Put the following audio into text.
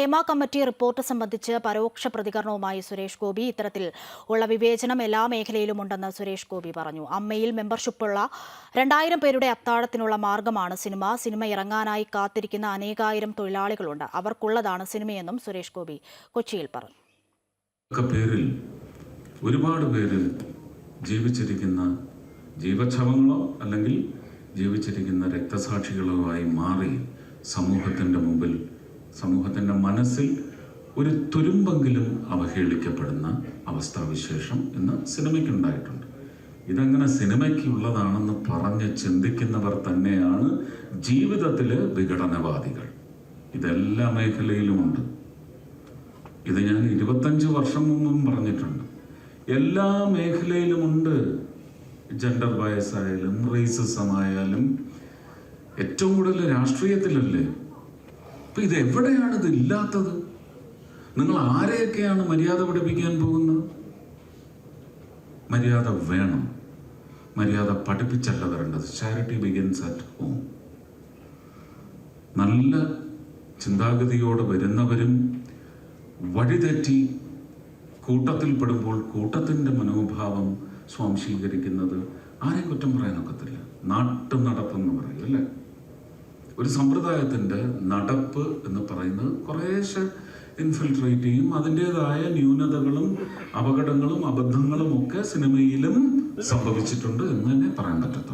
Hema committee report സംബന്ധിച്ച് പരോക്ഷ പ്രതികരണവുമായി സുരേഷ് ഗോപി. ഇത്തരത്തിൽ ഉള്ള വിവേചനം എല്ലാ മേഖലയിലും ഉണ്ടെന്ന് സുരേഷ് ഗോപി പറഞ്ഞു. അമ്മയിൽ മെമ്പർഷിപ്പുള്ള രണ്ടായിരം പേരുടെ അത്താഴത്തിനുള്ള മാർഗമാണ് സിനിമ. സിനിമ ഇറങ്ങാനായി കാത്തിരിക്കുന്ന അനേകായിരം തൊഴിലാളികളുണ്ട്. അവർക്കുള്ളതാണ് സിനിമയെന്നും സുരേഷ് ഗോപി കൊച്ചിയിൽ പറഞ്ഞു. പേരിൽ ഒരുപാട് പേര് ജീവിച്ചിരിക്കുന്ന ജീവച്ഛവങ്ങളോ അല്ലെങ്കിൽ ജീവിച്ചിരിക്കുന്ന രക്തസാക്ഷികളോ ആയി മാറി സമൂഹത്തിന്റെ മുമ്പിൽ സമൂഹത്തിന്റെ മനസ്സിൽ ഒരു തുരുമ്പെങ്കിലും അവഹേളിക്കപ്പെടുന്ന അവസ്ഥാവിശേഷം ഇന്ന് സിനിമയ്ക്കുണ്ടായിട്ടുണ്ട് ഇതങ്ങനെ സിനിമയ്ക്കുള്ളതാണെന്ന് പറഞ്ഞ് ചിന്തിക്കുന്നവർ തന്നെയാണ് ജീവിതത്തിലെ വിഘടനവാദികൾ. ഇതെല്ലാ മേഖലയിലുമുണ്ട്. ഇത് ഞാൻ ഇരുപത്തഞ്ച് വർഷം മുമ്പും പറഞ്ഞിട്ടുണ്ട്. എല്ലാ മേഖലയിലുമുണ്ട്. ജെൻഡർ ബയസ് ആയാലും റേസിസം ഏറ്റവും കൂടുതൽ രാഷ്ട്രീയത്തിലല്ലേ അപ്പൊ ഇത് എവിടെയാണ് ഇത് ഇല്ലാത്തത് നിങ്ങൾ ആരെയൊക്കെയാണ് മര്യാദ പഠിപ്പിക്കാൻ പോകുന്നത്? മര്യാദ വേണം. മര്യാദ പഠിപ്പിച്ചല്ല വരേണ്ടത്. ചാരിറ്റി ബിഗിൻസ് അറ്റ് ഹോം നല്ല ചിന്താഗതിയോട് വരുന്നവരും വഴിതെറ്റി കൂട്ടത്തിൽപ്പെടുമ്പോൾ കൂട്ടത്തിന്റെ മനോഭാവം സ്വാംശീകരിക്കുന്നത് ആരെയും കുറ്റം പറയാനൊക്കത്തില്ല നാട്ടു നടപ്പെന്ന് പറയും അല്ലേ? ഒരു സമ്പ്രദായത്തിന്റെ നടപ്പ് എന്ന് പറയുന്നത് കുറേശ്ശെ ഇൻഫിൽട്രേറ്റ് ചെയ്യും അതിന്റെതായ ന്യൂനതകളും അപകടങ്ങളും അബദ്ധങ്ങളും ഒക്കെ സിനിമയിലും സംഭവിച്ചിട്ടുണ്ട് എന്ന് തന്നെ പറയാൻ പറ്റത്തുള്ളൂ.